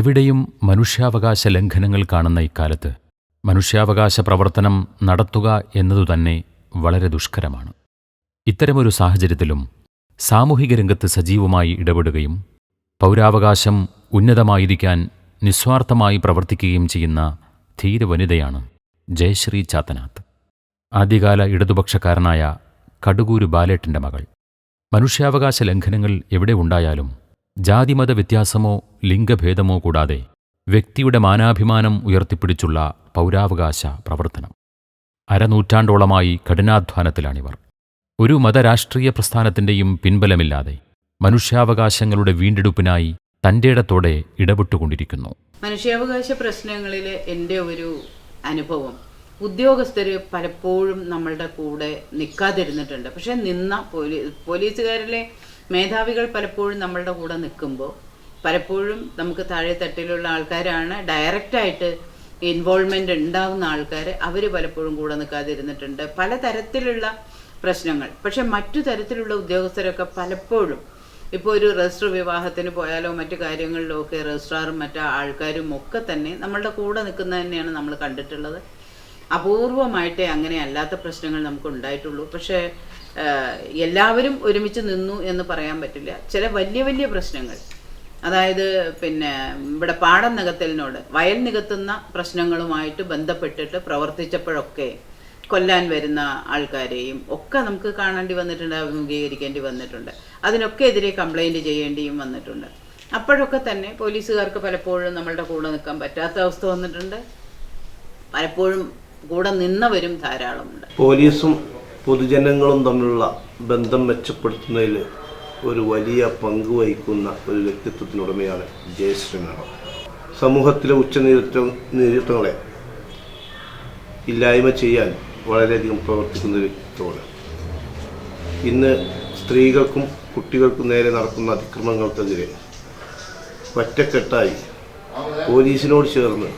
എവിടെയും മനുഷ്യാവകാശ ലംഘനങ്ങൾ കാണുന്ന ഇക്കാലത്ത് മനുഷ്യാവകാശ പ്രവർത്തനം നടത്തുക എന്നതുതന്നെ വളരെ ദുഷ്കരമാണ്. ഇത്തരമൊരു സാഹചര്യത്തിലും സാമൂഹിക രംഗത്ത് സജീവമായി ഇടപെടുകയും പൗരാവകാശം ഉന്നതമായിരിക്കാൻ നിസ്വാർത്ഥമായി പ്രവർത്തിക്കുകയും ചെയ്യുന്ന ധീരവനിതയാണ് ജയശ്രീ ചാത്തനാഥ്. ആദ്യകാല ഇടതുപക്ഷക്കാരനായ കടുകൂരു ബാലേട്ടന്റെ മകൾ. മനുഷ്യാവകാശ ലംഘനങ്ങൾ എവിടെ ഉണ്ടായാലും ജാതിമത വ്യത്യാസമോ ലിംഗഭേദമോ കൂടാതെ വ്യക്തിയുടെ മാനാഭിമാനം ഉയർത്തിപ്പിടിച്ചുള്ള പൗരാവകാശ പ്രവർത്തനം. അരനൂറ്റാണ്ടോളമായി കഠിനാധ്വാനത്തിലാണിവർ. ഒരു മതരാഷ്ട്രീയ പ്രസ്ഥാനത്തിന്റെയും പിൻബലമില്ലാതെ മനുഷ്യാവകാശങ്ങളുടെ വീണ്ടെടുപ്പിനായി തന്റെയിടത്തോടെ ഇടപെട്ടുകൊണ്ടിരിക്കുന്നു. മനുഷ്യാവകാശ പ്രശ്നങ്ങളിൽ എന്റെ ഒരു അനുഭവം ഉദ്യോഗസ്ഥർ പലപ്പോഴും നമ്മളുടെ കൂടെ നിൽക്കാതിരുന്നിട്ടുണ്ട് പക്ഷെ നിന്ന പോലീസ് പോലീസുകാരിലെ മേധാവികൾ പലപ്പോഴും നമ്മളുടെ കൂടെ നിൽക്കുമ്പോൾ പലപ്പോഴും നമുക്ക് താഴെ തട്ടിലുള്ള ആൾക്കാരാണ് ഡയറക്റ്റായിട്ട് ഇൻവോൾവ്മെന്റ് ഉണ്ടാകുന്ന ആൾക്കാർ അവർ പലപ്പോഴും കൂടെ നിൽക്കാതിരുന്നിട്ടുണ്ട്. പലതരത്തിലുള്ള പ്രശ്നങ്ങൾ. പക്ഷെ മറ്റു തരത്തിലുള്ള ഉദ്യോഗസ്ഥരൊക്കെ പലപ്പോഴും ഇപ്പോൾ ഒരു രജിസ്റ്റർ വിവാഹത്തിന് പോയാലോ മറ്റു കാര്യങ്ങളിലോ ഒക്കെ രജിസ്ട്രാറും മറ്റു ആൾക്കാരും ഒക്കെ തന്നെ നമ്മളുടെ കൂടെ നിൽക്കുന്നത് തന്നെയാണ് നമ്മൾ കണ്ടിട്ടുള്ളത്. അപൂർവമായിട്ടേ അങ്ങനെ അല്ലാത്ത പ്രശ്നങ്ങൾ നമുക്ക് ഉണ്ടായിട്ടുള്ളൂ. പക്ഷേ എല്ലാവരും ഒരുമിച്ച് നിന്നു എന്ന് പറയാൻ പറ്റില്ല. ചില വലിയ വലിയ പ്രശ്നങ്ങൾ. അതായത് പിന്നെ ഇവിടെ പാടം നികത്തലിനോട് വയൽ നികത്തുന്ന പ്രശ്നങ്ങളുമായിട്ട് ബന്ധപ്പെട്ടിട്ട് പ്രവർത്തിച്ചപ്പോഴൊക്കെ കൊല്ലാൻ വരുന്ന ആൾക്കാരെയും ഒക്കെ നമുക്ക് കാണേണ്ടി വന്നിട്ടുണ്ട് അഭിമുഖീകരിക്കേണ്ടി വന്നിട്ടുണ്ട്. അതിനൊക്കെ എതിരെ കംപ്ലൈന്റ് ചെയ്യേണ്ടിയും വന്നിട്ടുണ്ട്. അപ്പോഴൊക്കെ തന്നെ പോലീസുകാർക്ക് പലപ്പോഴും നമ്മളുടെ കൂടെ നിൽക്കാൻ പറ്റാത്ത അവസ്ഥ വന്നിട്ടുണ്ട്. പലപ്പോഴും കൂടെ നിന്നവരും ധാരാളമുണ്ട്. പോലീസും പൊതുജനങ്ങളും തമ്മിലുള്ള ബന്ധം മെച്ചപ്പെടുത്തുന്നതിൽ ഒരു വലിയ പങ്ക് വഹിക്കുന്ന ഒരു വ്യക്തിത്വത്തിനുടമയാണ് ജയശ്രീ മാഡം സമൂഹത്തിലെ ഉച്ചനീതിത്വ നേതൃത്വങ്ങളെ ഇല്ലായ്മ ചെയ്യാൻ വളരെയധികം പ്രവർത്തിക്കുന്ന വ്യക്തിത്വമാണ്. ഇന്ന് സ്ത്രീകൾക്കും കുട്ടികൾക്കും നേരെ നടക്കുന്ന അതിക്രമങ്ങൾക്കെതിരെ ഒറ്റക്കെട്ടായി പോലീസിനോട് ചേർന്ന്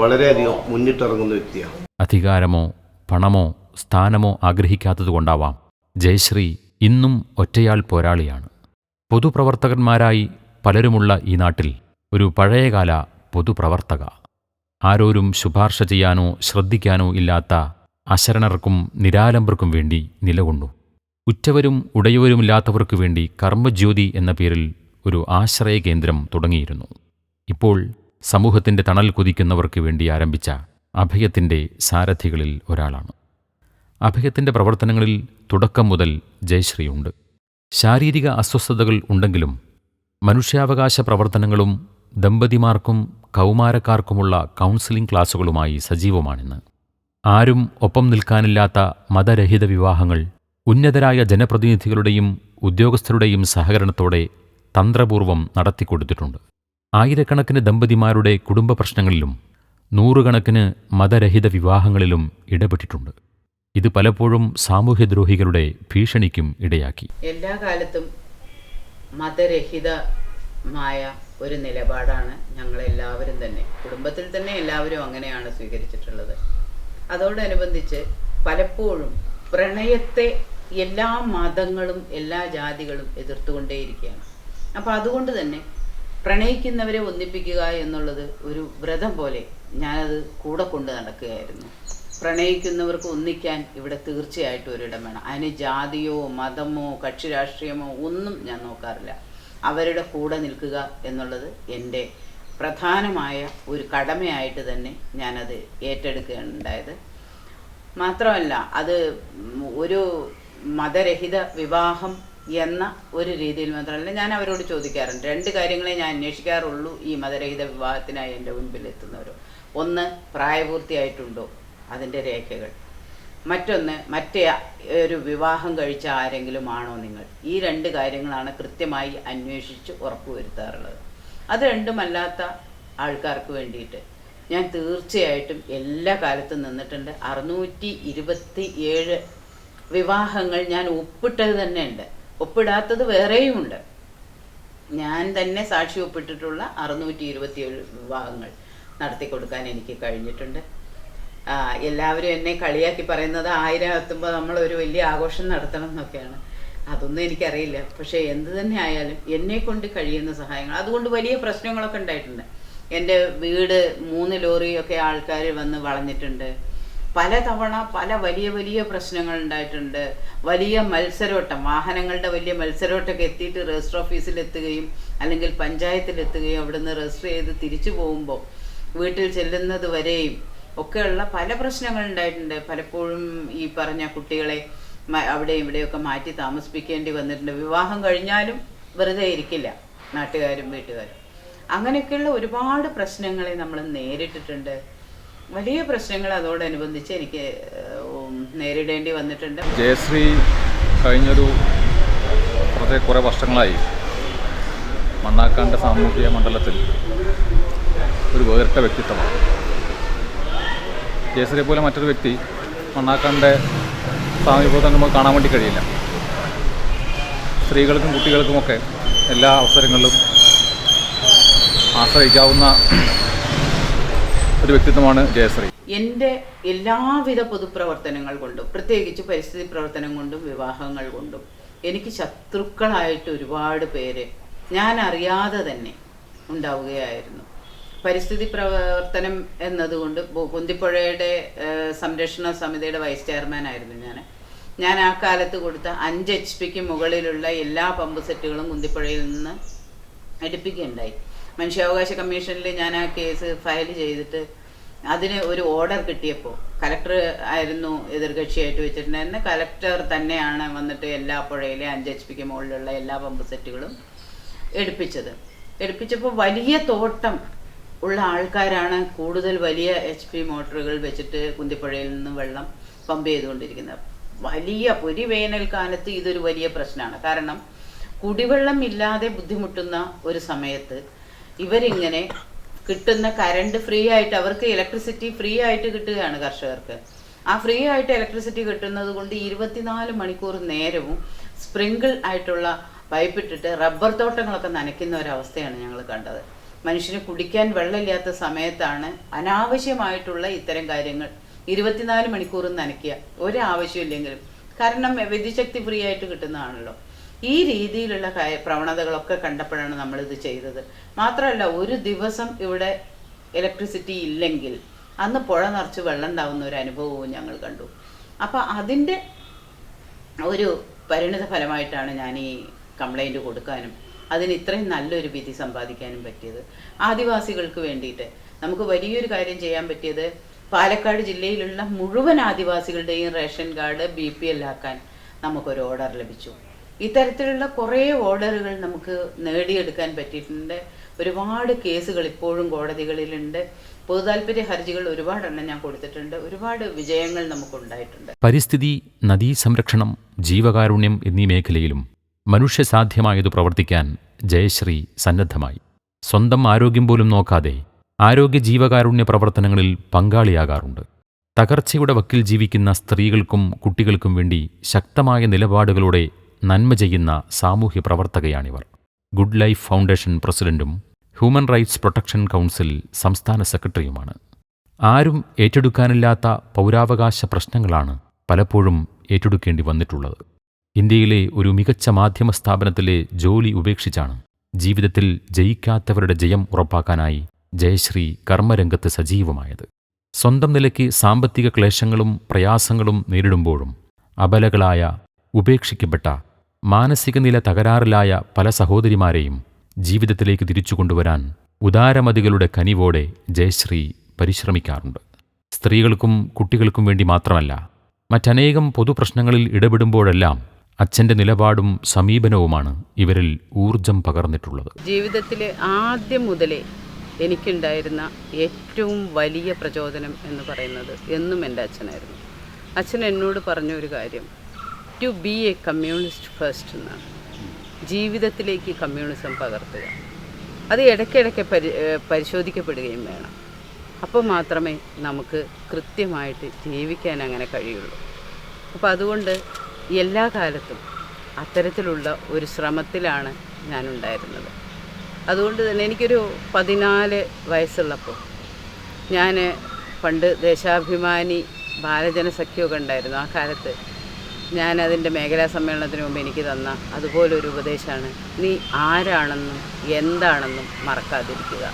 വളരെയധികം മുന്നിട്ടിറങ്ങുന്ന വ്യക്തിയാണ്. അധികാരമോ പണമോ സ്ഥാനമോ ആഗ്രഹിക്കാത്തതുകൊണ്ടാവാം ജയശ്രീ ഇന്നും ഒറ്റയാൾ പോരാളിയാണ്. പൊതുപ്രവർത്തകന്മാരായി പലരുമുള്ള ഈ നാട്ടിൽ ഒരു പഴയകാല പൊതുപ്രവർത്തക. ആരോരും ശുപാർശ ചെയ്യാനോ ശ്രദ്ധിക്കാനോ ഇല്ലാത്ത അശരണർക്കും നിരാലംബർക്കും വേണ്ടി നിലകൊണ്ടു. ഉറ്റവരും ഉടയവരുമില്ലാത്തവർക്കു വേണ്ടി കർമ്മജ്യോതി എന്ന പേരിൽ ഒരു ആശ്രയ കേന്ദ്രം തുടങ്ങിയിരുന്നു. ഇപ്പോൾ സമൂഹത്തിന്റെ തണൽ കൊതിക്കുന്നവർക്ക് വേണ്ടി ആരംഭിച്ച അഭയത്തിന്റെ സാരഥികളിൽ ഒരാളാണ്. അഭയത്തിന്റെ പ്രവർത്തനങ്ങളിൽ തുടക്കം മുതൽ ജയശ്രീയുണ്ട്. ശാരീരിക അസ്വസ്ഥതകൾ ഉണ്ടെങ്കിലും മനുഷ്യാവകാശ പ്രവർത്തനങ്ങളും ദമ്പതിമാർക്കും കൗമാരക്കാർക്കുമുള്ള കൗൺസിലിംഗ് ക്ലാസുകളുമായി സജീവമാണിന്ന്. ആരും ഒപ്പം നിൽക്കാനില്ലാത്ത മതരഹിത വിവാഹങ്ങൾ ഉന്നതരായ ജനപ്രതിനിധികളുടെയും ഉദ്യോഗസ്ഥരുടെയും സഹകരണത്തോടെ തന്ത്രപൂർവം നടത്തിക്കൊടുത്തിട്ടുണ്ട്. ആയിരക്കണക്കിന് ദമ്പതിമാരുടെ കുടുംബ പ്രശ്നങ്ങളിലും നൂറുകണക്കിന് മതരഹിത വിവാഹങ്ങളിലും ഇടപെട്ടിട്ടുണ്ട്. ഇത് പലപ്പോഴും സാമൂഹ്യദ്രോഹികളുടെ ഭീഷണിക്കും ഇടയാക്കി. എല്ലാ കാലത്തും മതരഹിതമായ ഒരു നിലപാടാണ് ഞങ്ങളെല്ലാവരും തന്നെ. കുടുംബത്തിൽ തന്നെ എല്ലാവരും അങ്ങനെയാണ് സ്വീകരിച്ചിട്ടുള്ളത്. അതോടനുബന്ധിച്ച് പലപ്പോഴും പ്രണയത്തെ എല്ലാ മതങ്ങളും എല്ലാ ജാതികളും എതിർത്തുകൊണ്ടേയിരിക്കുകയാണ്. അപ്പോൾ അതുകൊണ്ട് തന്നെ പ്രണയിക്കുന്നവരെ ഒന്നിപ്പിക്കുക എന്നുള്ളത് ഒരു വ്രതം പോലെ ഞാനത് കൂടെ കൊണ്ട് നടക്കുകയായിരുന്നു. പ്രണയിക്കുന്നവർക്ക് ഒന്നിക്കാൻ ഇവിടെ തീർച്ചയായിട്ടും ഒരിടം വേണം. അതിന് ജാതിയോ മതമോ കക്ഷി രാഷ്ട്രീയമോ ഒന്നും ഞാൻ നോക്കാറില്ല. അവരുടെ കൂടെ നിൽക്കുക എന്നുള്ളത് എന്റെ പ്രധാനമായ ഒരു കടമയായിട്ട് തന്നെ ഞാനത് ഏറ്റെടുക്കുകയുണ്ടായത്. മാത്രമല്ല അത് ഒരു മതരഹിത വിവാഹം എന്ന ഒരു രീതിയിൽ മാത്രമല്ല ഞാൻ അവരോട് ചോദിക്കാറുണ്ട്. രണ്ട് കാര്യങ്ങളെ ഞാൻ അന്വേഷിക്കാറുള്ളൂ ഈ മതരഹിത വിവാഹത്തിനായി എന്റെ മുൻപിൽ എത്തുന്നവരോ ഒന്ന് പ്രായപൂർത്തിയായിട്ടുണ്ടോ? അതിന്റെ രേഖകൾ. മറ്റൊന്ന് മറ്റേ ഒരു വിവാഹം കഴിച്ച ആരെങ്കിലും ആണോ നിങ്ങൾ? ഈ രണ്ട് കാര്യങ്ങളാണ് കൃത്യമായി അന്വേഷിച്ച് ഉറപ്പുവരുത്താറുള്ളത്. അത് രണ്ടുമല്ലാത്ത ആൾക്കാർക്ക് വേണ്ടിയിട്ട്. ഞാൻ തീർച്ചയായിട്ടും എല്ലാ കാലത്തും നിന്നിട്ടുണ്ട്. അറുന്നൂറ്റി ഇരുപത്തി ഏഴ് വിവാഹങ്ങൾ ഞാൻ ഒപ്പിട്ടത് തന്നെ ഉണ്ട് ഒപ്പിടാത്തത് വേറെയുമുണ്ട്. ഞാൻ തന്നെ സാക്ഷി ഒപ്പിട്ടിട്ടുള്ള അറുന്നൂറ്റി ഇരുപത്തിയേഴ് വിവാഹങ്ങൾ നടത്തി കൊടുക്കാൻ എനിക്ക് കഴിഞ്ഞിട്ടുണ്ട്. എല്ലാവരും എന്നെ കളിയാക്കി പറയുന്നത് ആയിരം എത്തുമ്പോൾ നമ്മൾ ഒരു വലിയ ആഘോഷം നടത്തണം എന്നൊക്കെയാണ്. അതൊന്നും എനിക്കറിയില്ല. പക്ഷേ എന്ത് തന്നെ ആയാലും എന്നെ കൊണ്ട് കഴിയുന്ന സഹായങ്ങൾ. അതുകൊണ്ട് വലിയ പ്രശ്നങ്ങളൊക്കെ ഉണ്ടായിട്ടുണ്ട്. എന്റെ വീട് മൂന്ന് ലോറിയൊക്കെ ആൾക്കാർ വന്ന് വളഞ്ഞിട്ടുണ്ട്. പല തവണ പല വലിയ വലിയ പ്രശ്നങ്ങൾ ഉണ്ടായിട്ടുണ്ട്. വലിയ മത്സരോട്ടം. വാഹനങ്ങളുടെ വലിയ മത്സരോട്ടമൊക്കെ എത്തിയിട്ട് രജിസ്റ്റർ ഓഫീസിൽ എത്തുകയും അല്ലെങ്കിൽ പഞ്ചായത്തിൽ എത്തുകയും അവിടുന്ന് രജിസ്റ്റർ ചെയ്ത് തിരിച്ചു പോകുമ്പോൾ വീട്ടിൽ ചെല്ലുന്നത് വരെയും ഒക്കെയുള്ള പല പ്രശ്നങ്ങൾ ഉണ്ടായിട്ടുണ്ട്. പലപ്പോഴും ഈ പറഞ്ഞ കുട്ടികളെ അവിടെ ഇവിടെയൊക്കെ മാറ്റി താമസിപ്പിക്കേണ്ടി വന്നിട്ടുണ്ട്. വിവാഹം കഴിഞ്ഞാലും വെറുതെ ഇരിക്കില്ല നാട്ടുകാരും വീട്ടുകാരും. അങ്ങനെയൊക്കെയുള്ള ഒരുപാട് പ്രശ്നങ്ങളെ നമ്മൾ നേരിട്ടിട്ടുണ്ട്. വലിയ പ്രശ്നങ്ങൾ അതോടനുബന്ധിച്ച് എനിക്ക് നേരിടേണ്ടി വന്നിട്ടുണ്ട്. ജയശ്രീ കഴിഞ്ഞൊരു കുറേ കുറേ വർഷങ്ങളായി മണ്ണാക്കാണ്ട സാമൂഹിക മണ്ഡലത്തിൽ ഒരു വേറിട്ട വ്യക്തിത്വമാണ്. ജയശ്രീയെ പോലെ മറ്റൊരു വ്യക്തി മണ്ണാക്കാന്റെ സാമീപ്യത്തെ നമുക്ക് കാണാൻ വേണ്ടി കഴിയില്ല. സ്ത്രീകൾക്കും കുട്ടികൾക്കുമൊക്കെ എല്ലാ അവസരങ്ങളിലും ആശ്രയിക്കാവുന്ന ഒരു വ്യക്തിത്വമാണ് ജയശ്രീ എന്റെ എല്ലാവിധ പൊതുപ്രവർത്തനങ്ങൾ കൊണ്ടും പ്രത്യേകിച്ച് പരിസ്ഥിതി പ്രവർത്തനം കൊണ്ടും വിവാഹങ്ങൾ കൊണ്ടും എനിക്ക് ശത്രുക്കളായിട്ട് ഒരുപാട് പേര് ഞാൻ അറിയാതെ തന്നെ ഉണ്ടാവുകയായിരുന്നു. പരിസ്ഥിതി പ്രവർത്തനം എന്നതുകൊണ്ട് കുന്തിപ്പുഴയുടെ സംരക്ഷണ സമിതിയുടെ വൈസ് ചെയർമാൻ ആയിരുന്നു ഞാൻ ഞാൻ ആ കാലത്ത് കൊടുത്ത അഞ്ച് എച്ച് പിക്ക് മുകളിലുള്ള എല്ലാ പമ്പ് സെറ്റുകളും കുന്തിപ്പുഴയിൽ നിന്ന് എടുപ്പിക്കുകയുണ്ടായി മനുഷ്യാവകാശ കമ്മീഷനിൽ ഞാൻ ആ കേസ് ഫയൽ ചെയ്തിട്ട് അതിന് ഒരു ഓർഡർ കിട്ടിയപ്പോൾ കലക്ടർ ആയിരുന്നു എതിർകക്ഷിയായിട്ട് വെച്ചിട്ടുണ്ടായിരുന്നത് കലക്ടർ തന്നെയാണ് വന്നിട്ട് എല്ലാ പുഴയിലെ അഞ്ച് എച്ച് പിക്ക് മുകളിലുള്ള എല്ലാ പമ്പ് സെറ്റുകളും എടുപ്പിച്ചത്. എടുപ്പിച്ചപ്പോൾ വലിയ തോട്ടം ഉള്ള ആൾക്കാരാണ് കൂടുതൽ വലിയ എച്ച് പി മോട്ടോറുകൾ വെച്ചിട്ട് കുന്തിപ്പുഴയിൽ നിന്ന് വെള്ളം പമ്പ് ചെയ്തുകൊണ്ടിരിക്കുന്നത്. വലിയ പൊരി വേനൽക്കാലത്ത് ഇതൊരു വലിയ പ്രശ്നമാണ്. കാരണം കുടിവെള്ളം ഇല്ലാതെ ബുദ്ധിമുട്ടുന്ന ഒരു സമയത്ത് ഇവരിങ്ങനെ കിട്ടുന്ന കറണ്ട് ഫ്രീ ആയിട്ട് അവർക്ക് ഇലക്ട്രിസിറ്റി ഫ്രീ ആയിട്ട് കിട്ടുകയാണ് കർഷകർക്ക്. ആ ഫ്രീ ആയിട്ട് ഇലക്ട്രിസിറ്റി കിട്ടുന്നത് കൊണ്ട് ഇരുപത്തിനാല് മണിക്കൂർ നേരവും സ്പ്രിങ്കിൾ ആയിട്ടുള്ള പൈപ്പിട്ടിട്ട് റബ്ബർ തോട്ടങ്ങളൊക്കെ നനയ്ക്കുന്ന ഒരവസ്ഥയാണ് ഞങ്ങൾ കണ്ടത്. മനുഷ്യന് കുടിക്കാൻ വെള്ളമില്ലാത്ത സമയത്താണ് അനാവശ്യമായിട്ടുള്ള ഇത്തരം കാര്യങ്ങൾ. ഇരുപത്തിനാല് മണിക്കൂറും നനയ്ക്കുക. ഒരാവശ്യമില്ലെങ്കിലും. കാരണം വിദ്യുശക്തി ഫ്രീ ആയിട്ട് കിട്ടുന്നതാണല്ലോ. ഈ രീതിയിലുള്ള പ്രവണതകളൊക്കെ കണ്ടപ്പോഴാണ് നമ്മളിത് ചെയ്തത്. മാത്രമല്ല ഒരു ദിവസം ഇവിടെ ഇലക്ട്രിസിറ്റി ഇല്ലെങ്കിൽ അന്ന് പുഴ നിറച്ച് വെള്ളം ഉണ്ടാവുന്ന ഒരു അനുഭവവും ഞങ്ങൾ കണ്ടു. അപ്പോൾ അതിന്റെ ഒരു പരിണിത ഫലമായിട്ടാണ് ഞാൻ ഈ കംപ്ലൈന്റ് കൊടുക്കാനും അതിന് ഇത്രയും നല്ലൊരു വിധി സമ്പാദിക്കാനും പറ്റിയത്. ആദിവാസികൾക്ക് വേണ്ടിയിട്ട് നമുക്ക് വലിയൊരു കാര്യം ചെയ്യാൻ പറ്റിയത് പാലക്കാട് ജില്ലയിലുള്ള മുഴുവൻ ആദിവാസികളുടെയും ration card B P L ആക്കാൻ നമുക്കൊരു ഓർഡർ ലഭിച്ചു. ഇത്തരത്തിലുള്ള കുറേ ഓർഡറുകൾ നമുക്ക് നേടിയെടുക്കാൻ പറ്റിയിട്ടുണ്ട്. ഒരുപാട് കേസുകൾ ഇപ്പോഴും കോടതികളിലുണ്ട്. പൊതുതാൽപര്യ ഹർജികൾ ഒരുപാടെണ്ണം ഞാൻ കൊടുത്തിട്ടുണ്ട്. ഒരുപാട് വിജയങ്ങൾ നമുക്കുണ്ടായിട്ടുണ്ട്. പരിസ്ഥിതി നദീ സംരക്ഷണം ജീവകാരുണ്യം എന്നീ മേഖലയിലും മനുഷ്യസാധ്യമായത് പ്രവർത്തിക്കാൻ ജയശ്രീ സന്നദ്ധമായി. സ്വന്തം ആരോഗ്യം പോലും നോക്കാതെ ആരോഗ്യ ജീവകാരുണ്യ പ്രവർത്തനങ്ങളിൽ പങ്കാളിയാകാറുണ്ട്. തകർച്ചയുടെ വക്കിൽ ജീവിക്കുന്ന സ്ത്രീകൾക്കും കുട്ടികൾക്കും വേണ്ടി ശക്തമായ നിലപാടുകളോടെ നന്മ ചെയ്യുന്ന സാമൂഹ്യ പ്രവർത്തകയാണിവർ. ഗുഡ് ലൈഫ് ഫൗണ്ടേഷൻ പ്രസിഡന്റും ഹ്യൂമൻ റൈറ്റ്സ് പ്രൊട്ടക്ഷൻ കൗൺസിൽ സംസ്ഥാന സെക്രട്ടറിയുമാണ്. ആരും ഏറ്റെടുക്കാനില്ലാത്ത പൗരാവകാശ പ്രശ്നങ്ങളാണ് പലപ്പോഴും ഏറ്റെടുക്കേണ്ടി വന്നിട്ടുള്ളത്. ഇന്ത്യയിലെ ഒരു മികച്ച മാധ്യമ സ്ഥാപനത്തിലെ ജോലി ഉപേക്ഷിച്ചാണ് ജീവിതത്തിൽ ജയിക്കാത്തവരുടെ ജയം ഉറപ്പാക്കാനായി ജയശ്രീ കർമ്മരംഗത്ത് സജീവമായത്. സ്വന്തം നിലയ്ക്ക് സാമ്പത്തിക ക്ലേശങ്ങളും പ്രയാസങ്ങളും നേരിടുമ്പോഴും അബലകളായ ഉപേക്ഷിക്കപ്പെട്ട മാനസിക നില തകരാറിലായ പല സഹോദരിമാരെയും ജീവിതത്തിലേക്ക് തിരിച്ചുകൊണ്ടുവരാൻ ഉദാരമതികളുടെ കനിവോടെ ജയശ്രീ പരിശ്രമിക്കാറുണ്ട്. സ്ത്രീകൾക്കും കുട്ടികൾക്കും വേണ്ടി മാത്രമല്ല മറ്റനേകം പൊതുപ്രശ്നങ്ങളിൽ ഇടപെടുമ്പോഴെല്ലാം അച്ഛന്റെ നിലപാടും സമീപനവുമാണ് ഇവരിൽ ഊർജം പകർന്നിട്ടുള്ളത്. ജീവിതത്തിലെ ആദ്യം മുതലേ എനിക്കുണ്ടായിരുന്ന ഏറ്റവും വലിയ പ്രചോദനം എന്ന് പറയുന്നത് എന്നും എന്റെ അച്ഛനായിരുന്നു. അച്ഛൻ എന്നോട് പറഞ്ഞ ഒരു കാര്യം to be a communist first എന്നാണ്. ജീവിതത്തിലേക്ക് കമ്മ്യൂണിസം പകർത്തുക. അത് ഇടയ്ക്കിടയ്ക്ക് പരി പരിശോധിക്കപ്പെടുകയും വേണം. അപ്പോൾ മാത്രമേ നമുക്ക് കൃത്യമായിട്ട് ജീവിക്കാൻ അങ്ങനെ കഴിയുള്ളൂ. അപ്പോൾ അതുകൊണ്ട് എല്ലാ കാലത്തും അത്തരത്തിലുള്ള ഒരു ശ്രമത്തിലാണ് ഞാനുണ്ടായിരുന്നത്. അതുകൊണ്ട് തന്നെ എനിക്കൊരു പതിനാല് വയസ്സുള്ളപ്പോൾ ഞാൻ പണ്ട് ദേശാഭിമാനി ബാലജനസഖ്യമൊക്കെ ഉണ്ടായിരുന്നു. ആ കാലത്ത് ഞാൻ അതിന്റെ മേഖലാ സമ്മേളനത്തിന് മുമ്പ് എനിക്ക് തന്ന അതുപോലൊരു ഉപദേശമാണ് നീ ആരാണെന്നും എന്താണെന്നും മറക്കാതിരിക്കുക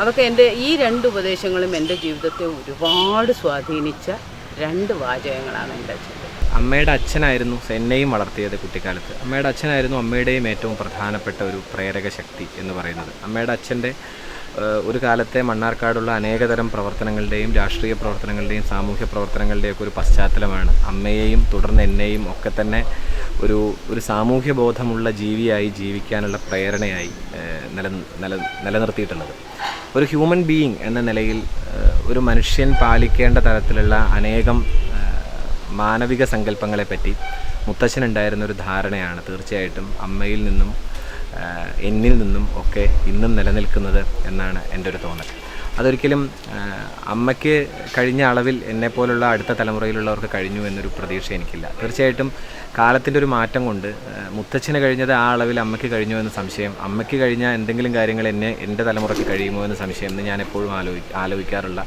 അതൊക്കെ എന്റെ ഈ രണ്ട് ഉപദേശങ്ങളും എന്റെ ജീവിതത്തെ ഒരുപാട് സ്വാധീനിച്ച രണ്ട് വാചകങ്ങളാണ് എന്റെ അച്ഛന്റെ അമ്മയുടെ അച്ഛനായിരുന്നു എന്നെയും വളർത്തിയത് കുട്ടിക്കാലത്ത്. അമ്മയുടെ അച്ഛനായിരുന്നു അമ്മയുടെയും ഏറ്റവും പ്രധാനപ്പെട്ട ഒരു പ്രേരക ശക്തി എന്ന് പറയുന്നത്. അമ്മയുടെ അച്ഛന്റെ ഒരു കാലത്തെ മണ്ണാർക്കാടുള്ള അനേകതരം പ്രവർത്തനങ്ങളുടെയും രാഷ്ട്രീയ പ്രവർത്തനങ്ങളുടെയും സാമൂഹ്യ പ്രവർത്തനങ്ങളുടെയും ഒക്കെ ഒരു പശ്ചാത്തലമാണ് അമ്മയെയും തുടർന്ന് എന്നെയും ഒക്കെ തന്നെ ഒരു ഒരു സാമൂഹ്യ ബോധമുള്ള ജീവിയായി ജീവിക്കാനുള്ള പ്രേരണയായി നില നില നിലനിർത്തിയിട്ടുള്ളത്. ഒരു ഹ്യൂമൻ ബീയിങ് എന്ന നിലയിൽ ഒരു മനുഷ്യൻ പാലിക്കേണ്ട തരത്തിലുള്ള അനേകം മാനവിക സങ്കല്പങ്ങളെപ്പറ്റി മുത്തശ്ശനുണ്ടായിരുന്നൊരു ധാരണയാണ് തീർച്ചയായിട്ടും അമ്മയിൽ നിന്നും എന്നിൽ നിന്നും ഒക്കെ ഇന്നും നിലനിൽക്കുന്നത് എന്നാണ് എന്റെ ഒരു തോന്നൽ. അതൊരിക്കലും അമ്മയ്ക്ക് കഴിഞ്ഞ അളവിൽ എന്നെപ്പോലുള്ള അടുത്ത തലമുറയിലുള്ളവർക്ക് കഴിഞ്ഞു എന്നൊരു പ്രതീക്ഷ എനിക്കില്ല. തീർച്ചയായിട്ടും കാലത്തിന്റെ ഒരു മാറ്റം കൊണ്ട് മുത്തച്ഛന് കഴിഞ്ഞത് ആ അളവിൽ അമ്മയ്ക്ക് കഴിഞ്ഞു എന്ന സംശയം അമ്മയ്ക്ക് കഴിഞ്ഞ എന്തെങ്കിലും കാര്യങ്ങൾ എന്നെ എന്റെ തലമുറയ്ക്ക് കഴിയുമോ എന്ന സംശയം എന്ന് ഞാൻ എപ്പോഴും ആലോചി ആലോചിക്കാറുള്ള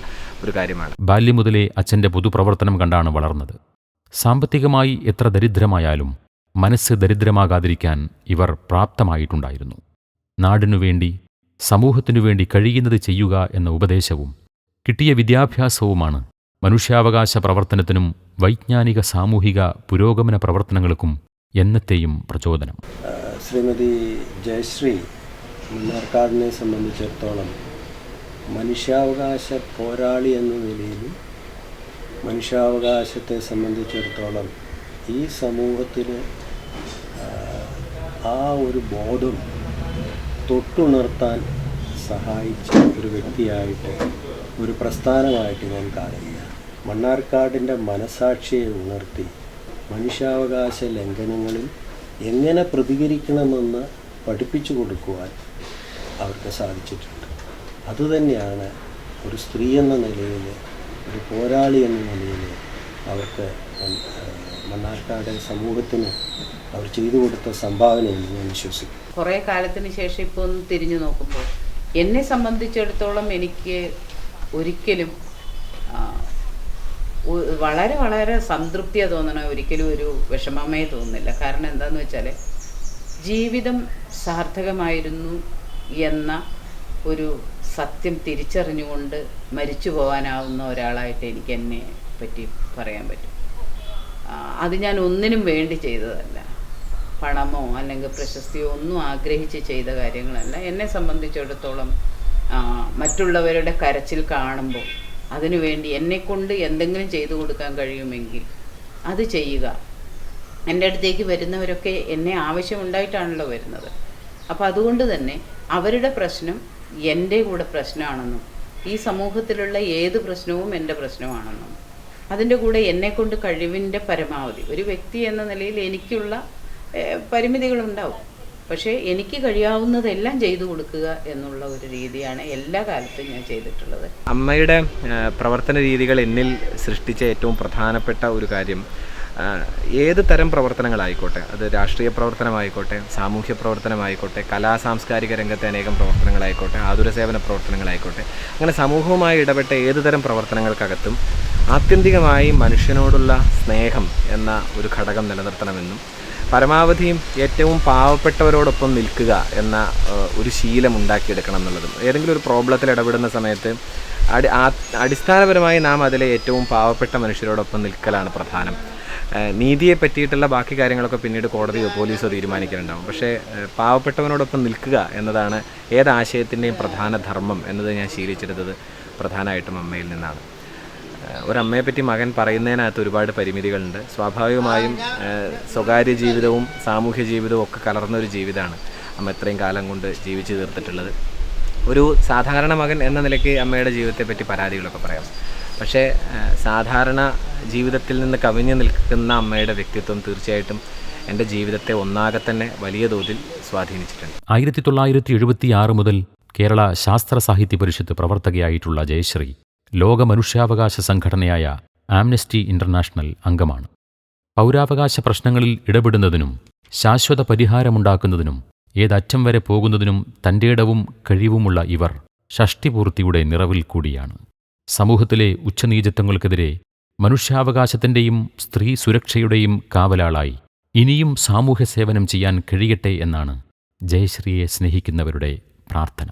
ഒരു കാര്യമാണ്. ബാല്യം മുതലേ അച്ഛന്റെ പൊതുപ്രവർത്തനം കണ്ടാണ് വളർന്നത്. സാമ്പത്തികമായി എത്ര ദരിദ്രമായാലും മനസ്സ് ദരിദ്രമാകാതിരിക്കാൻ ഇവർ പ്രാപ്തമായിട്ടുണ്ടായിരുന്നു. നാടിനുവേണ്ടി സമൂഹത്തിനു വേണ്ടി കഴിയുന്നത് ചെയ്യുക എന്ന ഉപദേശവും കിട്ടിയ വിദ്യാഭ്യാസവുമാണ് മനുഷ്യാവകാശ പ്രവർത്തനത്തിനും വൈജ്ഞാനിക സാമൂഹിക പുരോഗമന പ്രവർത്തനങ്ങൾക്കും എന്നത്തെയും പ്രചോദനം. ശ്രീമതി ജയശ്രീ മണ്ണാർക്കാടിനെ സംബന്ധിച്ചിടത്തോളം മനുഷ്യാവകാശ പോരാളി എന്ന നിലയിലും മനുഷ്യാവകാശത്തെ സംബന്ധിച്ചിടത്തോളം ഈ സമൂഹത്തിന് ആ, ഒരു ബോധം തൊട്ടുണർത്താൻ സഹായിച്ച ഒരു വ്യക്തിയായിട്ട് ഒരു പ്രസ്ഥാനമായിട്ട് ഞാൻ കാണുന്നില്ല മണ്ണാർക്കാടിന്റെ മനസാക്ഷിയെ ഉണർത്തി മനുഷ്യാവകാശ ലംഘനങ്ങളിൽ എങ്ങനെ പ്രതികരിക്കണമെന്ന് പഠിപ്പിച്ചു കൊടുക്കുവാൻ അവർക്ക് സാധിച്ചിട്ടുണ്ട്. അതുതന്നെയാണ് ഒരു സ്ത്രീ എന്ന നിലയിൽ ഒരു പോരാളി എന്ന നിലയിൽ അവർക്ക് മണ്ണാർക്കാട് സമൂഹത്തിന് അവർ ചെയ്തു കൊടുത്ത സംഭാവനയെന്ന് ഞാൻ വിശ്വസിക്കുന്നു. കുറേ കാലത്തിന് ശേഷം ഇപ്പോൾ ഒന്ന് തിരിഞ്ഞു നോക്കുമ്പോൾ എന്നെ സംബന്ധിച്ചിടത്തോളം എനിക്ക് ഒരിക്കലും വളരെ വളരെ സംതൃപ്തിയാണ് തോന്നണ ഒരിക്കലും ഒരു വിഷമമേ തോന്നുന്നില്ല. കാരണം എന്താന്ന് വെച്ചാൽ ജീവിതം സാർത്ഥകമായിരുന്നു എന്ന ഒരു സത്യം തിരിച്ചറിഞ്ഞുകൊണ്ട് മരിച്ചു പോകാനാവുന്ന ഒരാളായിട്ട് എനിക്ക് എന്നെ പറ്റി പറയാൻ പറ്റും. അത് ഞാൻ ഒന്നിനും വേണ്ടി ചെയ്തതല്ല. പണമോ അല്ലെങ്കിൽ പ്രശസ്തിയോ ഒന്നും ആഗ്രഹിച്ച് ചെയ്ത കാര്യങ്ങളല്ല. എന്നെ സംബന്ധിച്ചിടത്തോളം മറ്റുള്ളവരുടെ കരച്ചിൽ കാണുമ്പോൾ അതിനുവേണ്ടി എന്നെക്കൊണ്ട് എന്തെങ്കിലും ചെയ്തു കൊടുക്കാൻ കഴിയുമെങ്കിൽ അത് ചെയ്യുക. എന്റെ അടുത്തേക്ക് വരുന്നവരൊക്കെ എന്നെ ആവശ്യമുണ്ടായിട്ടാണല്ലോ വരുന്നത്. അപ്പോൾ അതുകൊണ്ട് തന്നെ അവരുടെ പ്രശ്നം എന്റെ കൂടെ പ്രശ്നമാണെന്നും ഈ സമൂഹത്തിലുള്ള ഏത് പ്രശ്നവും എന്റെ പ്രശ്നമാണെന്നും അതിന്റെ കൂടെ എന്നെക്കൊണ്ട് കഴിവിന്റെ പരമാവധി ഒരു വ്യക്തി എന്ന നിലയിൽ എനിക്കുള്ള പരിമിതികളുണ്ടാവും. പക്ഷേ എനിക്ക് കഴിയാവുന്നതെല്ലാം ചെയ്തു കൊടുക്കുക എന്നുള്ള ഒരു രീതിയാണ് എല്ലാ കാലത്തും ഞാൻ ചെയ്തിട്ടുള്ളത്. അമ്മയുടെ പ്രവർത്തന രീതികൾ എന്നിൽ സൃഷ്ടിച്ച ഏറ്റവും പ്രധാനപ്പെട്ട ഒരു കാര്യം ഏത് തരം പ്രവർത്തനങ്ങളായിക്കോട്ടെ? അത് രാഷ്ട്രീയ പ്രവർത്തനമായിക്കോട്ടെ സാമൂഹ്യ പ്രവർത്തനമായിക്കോട്ടെ കലാ സാംസ്കാരിക രംഗത്തെ അനേകം പ്രവർത്തനങ്ങളായിക്കോട്ടെ ആതുര സേവന പ്രവർത്തനങ്ങളായിക്കോട്ടെ അങ്ങനെ സമൂഹവുമായി ഇടപെട്ട ഏത് തരം പ്രവർത്തനങ്ങൾക്കകത്തും ആത്യന്തികമായി മനുഷ്യനോടുള്ള സ്നേഹം എന്ന ഒരു ഘടകം നിലനിർത്തണമെന്നും പരമാവധിയും ഏറ്റവും പാവപ്പെട്ടവരോടൊപ്പം നിൽക്കുക എന്ന ഒരു ശീലം ഉണ്ടാക്കിയെടുക്കണം എന്നുള്ളതും ഏതെങ്കിലും ഒരു പ്രോബ്ലത്തിൽ ഇടപെടുന്ന സമയത്ത് അടി അടിസ്ഥാനപരമായി നാം അതിലെ ഏറ്റവും പാവപ്പെട്ട മനുഷ്യരോടൊപ്പം നിൽക്കലാണ് പ്രധാനം. നീതിയെ പറ്റിയിട്ടുള്ള ബാക്കി കാര്യങ്ങളൊക്കെ പിന്നീട് കോടതിയോ പോലീസോ തീരുമാനിക്കാനുണ്ടാവും. പക്ഷേ പാവപ്പെട്ടവനോടൊപ്പം നിൽക്കുക എന്നതാണ് ഏത് ആശയത്തിന്റെയും പ്രധാന ധർമ്മം എന്നത് ഞാൻ ശീലിച്ചെടുത്തത് പ്രധാനമായിട്ടും അമ്മയിൽ നിന്നാണ്. ഒരമ്മയെപ്പറ്റി മകൻ പറയുന്നതിനകത്ത് ഒരുപാട് പരിമിതികളുണ്ട്. സ്വാഭാവികമായും സ്വകാര്യ ജീവിതവും സാമൂഹ്യ ജീവിതവും ഒക്കെ കലർന്ന ഒരു ജീവിതമാണ് അമ്മ ഇത്രയും കാലം കൊണ്ട് ജീവിച്ചു തീർത്തിട്ടുള്ളത്. ഒരു സാധാരണ മകൻ എന്ന നിലയ്ക്ക് അമ്മയുടെ ജീവിതത്തെ ജീവിതത്തെപ്പറ്റി പരാതികളൊക്കെ പറയാം. പക്ഷേ സാധാരണ ജീവിതത്തിൽ നിന്ന് കവിഞ്ഞു നിൽക്കുന്ന അമ്മയുടെ വ്യക്തിത്വം തീർച്ചയായിട്ടും എന്റെ ജീവിതത്തെ ഒന്നാകെ തന്നെ വലിയ തോതിൽ സ്വാധീനിച്ചിട്ടുണ്ട്. ആയിരത്തി തൊള്ളായിരത്തി എഴുപത്തി ആറ് മുതൽ കേരള ശാസ്ത്ര സാഹിത്യ പരിഷത്ത് പ്രവർത്തകയായിട്ടുള്ള ജയശ്രീ ലോക മനുഷ്യാവകാശ സംഘടനയായ ആംനസ്റ്റി ഇന്റർനാഷണൽ അംഗമാണ്. പൗരാവകാശ പ്രശ്നങ്ങളിൽ ഇടപെടുന്നതിനും ശാശ്വത പരിഹാരമുണ്ടാക്കുന്നതിനും ഏതറ്റം വരെ പോകുന്നതിനും തന്റെയിടവും കഴിവുമുള്ള ഇവർ ഷഷ്ടിപൂർത്തിയുടെ നിറവിൽ കൂടിയാണ്. സമൂഹത്തിലെ ഉച്ചനീചത്വങ്ങൾക്കെതിരെ മനുഷ്യാവകാശത്തിന്റെയും സ്ത്രീ സുരക്ഷയുടെയും കാവലാളായി ഇനിയും സാമൂഹ്യ സേവനം ചെയ്യാൻ കഴിയട്ടെ എന്നാണ് ജയശ്രീയെ സ്നേഹിക്കുന്നവരുടെ പ്രാർത്ഥന.